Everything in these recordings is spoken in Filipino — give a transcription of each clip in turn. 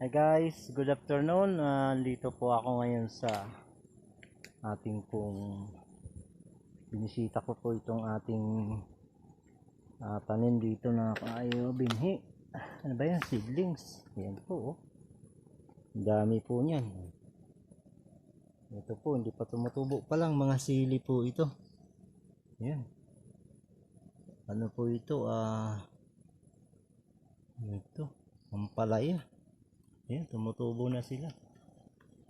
Hi guys, good afternoon. Ah, dito po ako ngayon sa ating pong binisita ko po itong ating ah, tanim dito na kayo binhi. Ano ba yan? Seedlings. Yan po. Oh. Dami po niyan. Ito po, hindi pa tumutubo pa lang. Mga sili po ito. Yan. Ano po ito? Ah, ito. Ang palaya. Ayan, tumutubo na sila.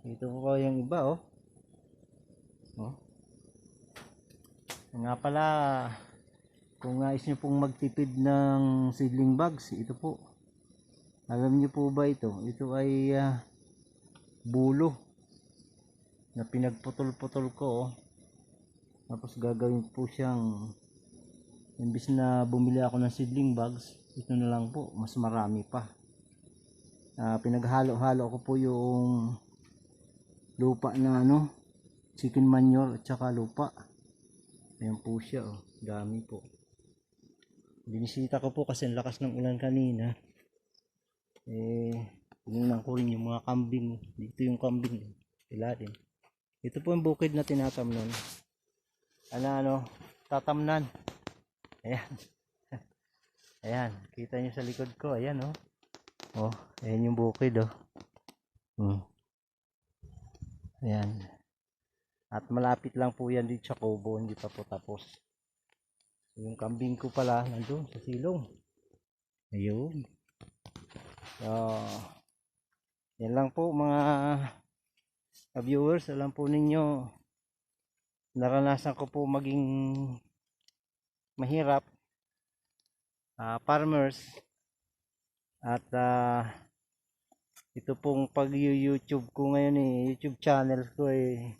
Ito po yung iba, oh. Oh. Nga pala, kung nais nyo pong magtipid ng seedling bags, ito po. Alam nyo po ba ito? Ito ay ah, bulo na pinagputol-putol ko, oh. Tapos gagawin po siyang imbis na bumili ako ng seedling bags, ito na lang po, mas marami pa. Ah, pinaghalo-halo ko po yung lupa na ano, chicken manure at saka lupa. Ayan po siya, oh. Dami po. Binisita ko po kasi ang lakas ng ulan kanina. Eh, tinignan ko rin yung mga kambing. Dito yung kambing. Ilalim. Ito po yung bukid na tinatamnan. Ano, ano, tatamnan. Ayan. Ayan, kita nyo sa likod ko. Ayan, oh. Oh, ayan yung bukid oh. Hmm. Ayan. At malapit lang po yan dito sa Kobo, hindi pa po tapos. Yung kambing ko pala nandun sa silong. Ayun. So, yan lang po mga viewers. Alam po ninyo, naranasan ko po maging mahirap. Ah, farmers, at ah, ito pong pag YouTube ko ngayon eh, YouTube channel ko eh,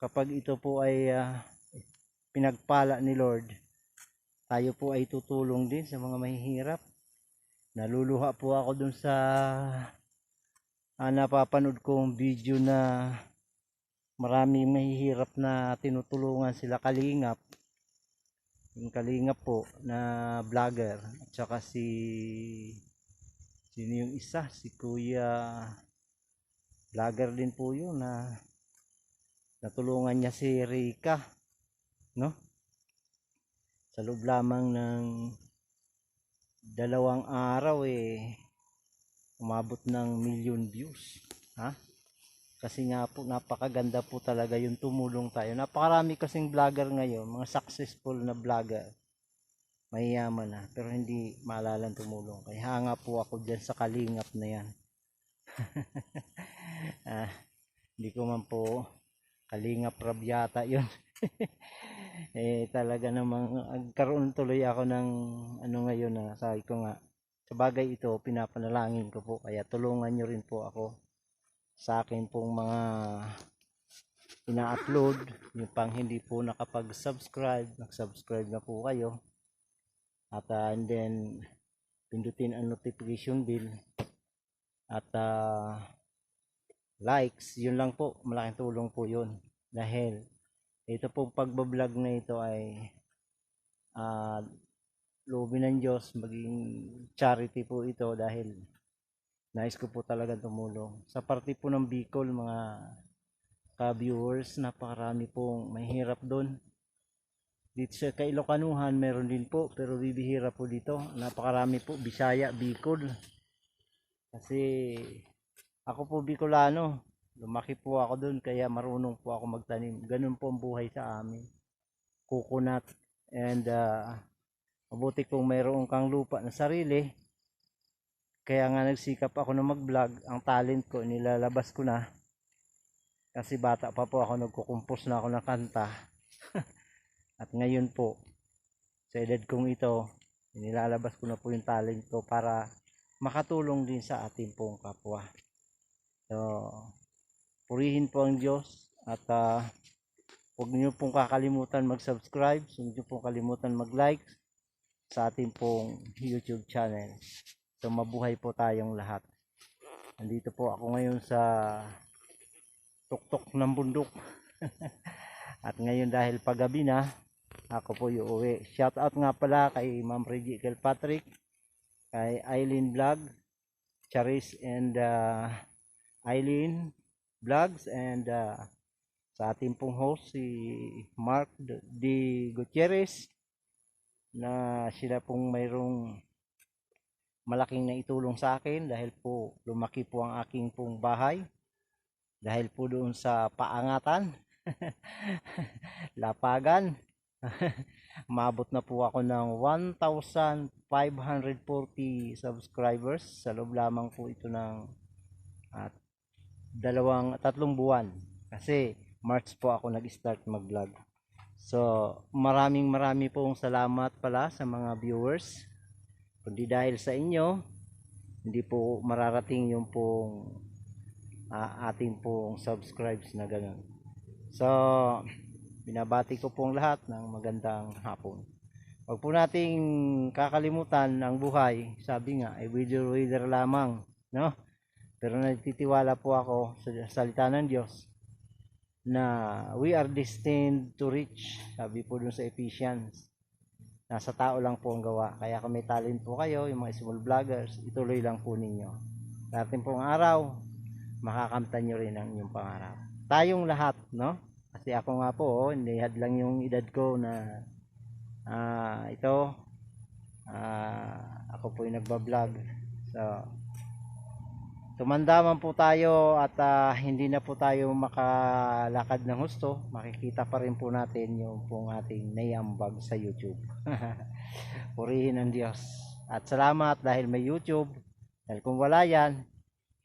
kapag ito po ay ah, pinagpala ni Lord, tayo po ay tutulong din sa mga mahihirap. Naluluha po ako dun sa ah, napapanood kong video na maraming mahihirap na tinutulungan sila kalingap yung kalingap po na vlogger at saka si sino yung isa si kuya vlogger din po yun na natulungan niya si Rika no sa loob lamang ng dalawang araw eh umabot ng million views ha kasi nga po napakaganda po talaga yung tumulong tayo. Napakarami kasing vlogger ngayon, mga successful na vlogger. Mayayaman na, pero hindi maalala tumulong. Kaya hanga po ako dyan sa kalingap na yan. ah, hindi ko man po kalingap rab yata yun. eh talaga namang agkaroon tuloy ako ng ano ngayon na sabi ko nga sa bagay ito pinapanalangin ko po kaya tulungan nyo rin po ako sa akin pong mga ina-upload yung pang hindi po nakapag-subscribe nag-subscribe na po kayo at uh, and then pindutin ang notification bell at uh, likes yun lang po malaking tulong po yun dahil ito pong pagbablog na ito ay uh, loobin ng Diyos maging charity po ito dahil Nais ko po talaga tumulong. Sa parte po ng Bicol, mga ka-viewers, napakarami pong mahirap doon. Dito sa Kailokanuhan, meron din po, pero bibihira po dito. Napakarami po, Bisaya, Bicol. Kasi ako po Bicolano, lumaki po ako doon, kaya marunong po ako magtanim. Ganun po ang buhay sa amin. Coconut, and uh, mabuti kung mayroon kang lupa na sarili, kaya nga nagsikap ako na mag-vlog. Ang talent ko, nilalabas ko na. Kasi bata pa po ako, nagkukumpos na ako ng kanta. At ngayon po, sa edad kong ito, nilalabas ko na po yung talent ko para makatulong din sa ating pong kapwa. So, purihin po ang Diyos at uh, huwag niyo pong kakalimutan mag-subscribe, huwag niyo pong kalimutan mag-like sa ating pong YouTube channel. So mabuhay po tayong lahat. Nandito po ako ngayon sa tuktok ng bundok. At ngayon dahil paggabi na, ako po uuwi. Shout out nga pala kay Ma'am Reggie Kilpatrick, kay Eileen Vlog, Charis and uh, Eileen Vlogs and uh, sa ating pong host si Mark. D. Gutierrez na sila pong mayroong malaking naitulong sa akin dahil po lumaki po ang aking pong bahay dahil po doon sa paangatan lapagan Mabot na po ako ng 1,540 subscribers sa loob lamang po ito ng at dalawang tatlong buwan kasi March po ako nag-start mag-vlog. So, maraming marami pong salamat pala sa mga viewers. Kundi dahil sa inyo, hindi po mararating yung pong ah, ating pong subscribes na ganun. So, binabati ko pong lahat ng magandang hapon. Huwag po nating kakalimutan ang buhay. Sabi nga, ay wither wither lamang, no? Pero nagtitiwala po ako sa salita ng Diyos na we are destined to reach. Sabi po dun sa Ephesians. Nasa tao lang po ang gawa. Kaya kung may talent po kayo, yung mga small vloggers, ituloy lang po ninyo. Darating pong araw, makakamtan nyo rin ang inyong pangarap. Tayong lahat, no? Kasi ako nga po, oh, hindi lang yung edad ko na ah ito, ah ako po yung nagbablog. So, tumanda man po tayo at ah, hindi na po tayo makalakad ng husto, makikita pa rin po natin yung pong ating naiambag sa YouTube. Purihin ang Diyos. At salamat dahil may YouTube. Dahil kung wala yan,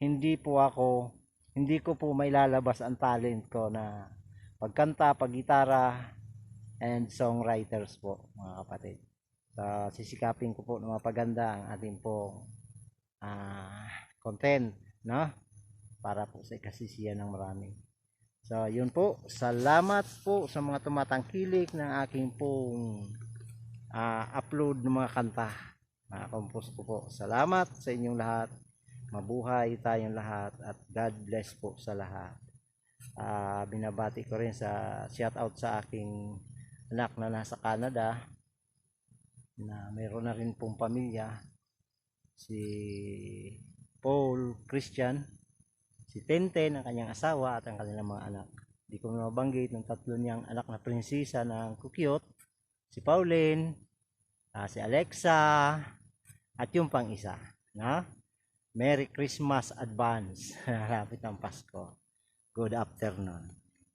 hindi po ako, hindi ko po mailalabas ang talent ko na pagkanta, paggitara, and songwriters po mga kapatid. So, sisikapin ko po na mapaganda ang ating po ah, content, no? Para po sa ikasisiyan ng marami. So, yun po. Salamat po sa mga tumatangkilik ng aking pong ah, upload ng mga kanta. Mga kompos ko po. Salamat sa inyong lahat. Mabuhay tayong lahat at God bless po sa lahat. Ah, binabati ko rin sa shout out sa aking anak na nasa Canada na mayroon na rin pong pamilya. Si Paul Christian si Tenten ang kanyang asawa at ang kanilang mga anak. Di ko mabanggit ng tatlo niyang anak na prinsesa ng Kukyot si Pauline ah, si Alexa at yung pang isa na Merry Christmas advance. Lapit ng Pasko good afternoon